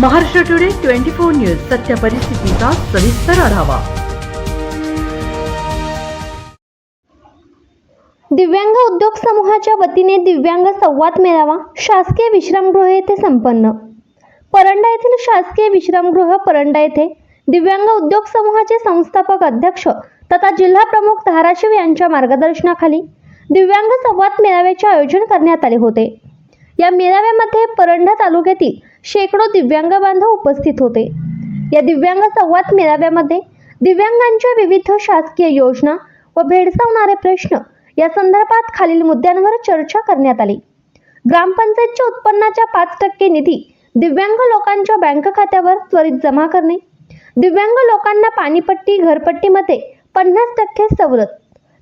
Maharashtra today twenty four news सत्य परिस्थितीचा सविस्तर आढावा. दिव्यांग उद्योग समूहाच्या वतीने दिव्यांग संवाद मेळावा शासकीय विश्रामगृह येथे संपन्न. परंडा येथील शासकीय विश्रामगृह परंडा येथे दिव्यांग उद्योग समूहाचे संस्थापक अध्यक्ष तथा जिल्हा प्रमुख धाराशिव यांच्या मार्गदर्शनाखाली दिव्यांग संवाद मेळाव्याचे आयोजन करण्यात आले होते. या मेळाव्यामध्ये परंडा तालुक्यातील शेकडो दिव्यांग बांधव उपस्थित होते. या दिव्यांग संवाद मेळाव्यामध्ये दिव्यांगांच्या विविध शासकीय योजना व भेडसावणारे प्रश्न या संदर्भात खालील मुद्द्यांवर चर्चा करण्यात आली. ग्रामपंचायतच्या उत्पन्नाच्या पाच टक्के निधी दिव्यांग लोकांच्या बँक खात्यावर त्वरित जमा करणे दिव्यांग लोकांना पाणीपट्टी घरपट्टीमध्ये पन्नास टक्के सवलत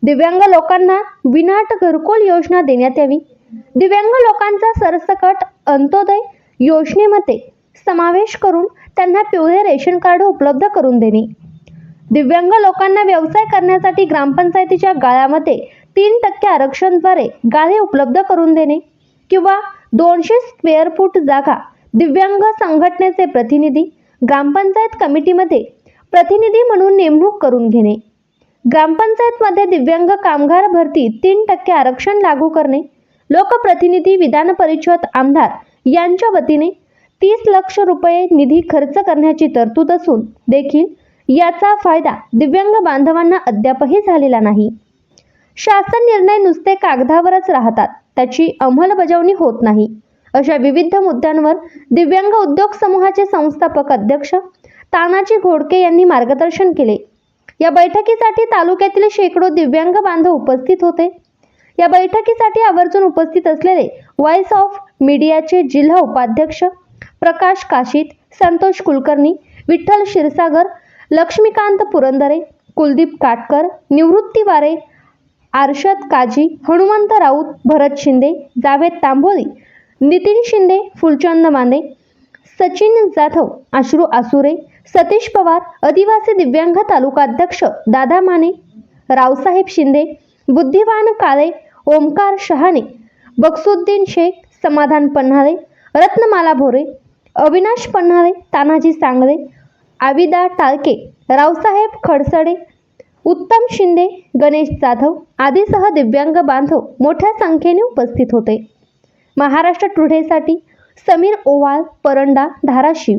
दिव्यांग लोकांना विनाट घरकुल योजना देण्यात यावी दिव्यांग लोकांचा सरसकट अंत्योदय योजनेमध्ये समावेश करून त्यांना पिवळे रेशन कार्ड उपलब्ध करून देणे. दिव्यांग लोकांना व्यवसाय करण्यासाठी ग्रामपंचायतीच्या गाळ्यामध्ये तीन टक्के आरक्षणद्वारे गाळे उपलब्ध करून देणे किंवा दोनशे स्क्वेअर फूट जागा दिव्यांग संघटनेचे प्रतिनिधी ग्रामपंचायत कमिटीमध्ये प्रतिनिधी म्हणून नेमणूक करून घेणे. ग्रामपंचायतमध्ये दिव्यांग कामगार भरती तीन टक्के आरक्षण लागू करणे लोकप्रतिनिधी विधान परिषद आमदार यांच्या वतीने तीस लक्ष रुपये निधी खर्च करण्याची तरतूद असून देखील याचा फायदा दिव्यांग बांधवांना अद्यापही झालेला नाही. शासन निर्णय नुसते कागदावरच राहतात त्याची अंमलबजावणी होत नाही. अशा विविध मुद्द्यांवर दिव्यांग उद्योग समूहाचे संस्थापक अध्यक्ष तानाजी घोडके यांनी मार्गदर्शन केले. या बैठकीसाठी तालुक्यातील शेकडो दिव्यांग बांधव उपस्थित होते. या बैठकीसाठी आवर्जून उपस्थित असलेले व्हॉइस ऑफ मीडियाचे जिल्हा उपाध्यक्ष प्रकाश काशीत संतोष कुलकर्णी विठ्ठल क्षीरसागर लक्ष्मीकांत पुरंदरे कुलदीप काटकर निवृत्ती वारे आरशद काजी हनुमंत राऊत भरत शिंदे जावेद तांबोळी नितीन शिंदे फुलचंद माने सचिन जाधव अश्रू आसुरे सतीश पवार आदिवासी दिव्यांग तालुकाध्यक्ष दादा माने रावसाहेब शिंदे बुद्धिवान काळे ओमकार शहाणे बक्सुद्दीन शेख समाधान पन्हाळे रत्नमाला भोरे अविनाश पन्हाळे तानाजी सांगळे आविदा टाळके रावसाहेब खडसडे उत्तम शिंदे गणेश जाधव आदीसह दिव्यांग बांधव मोठ्या संख्येने उपस्थित होते. महाराष्ट्र टुडेसाठी समीर ओवाळ परंडा धाराशिव.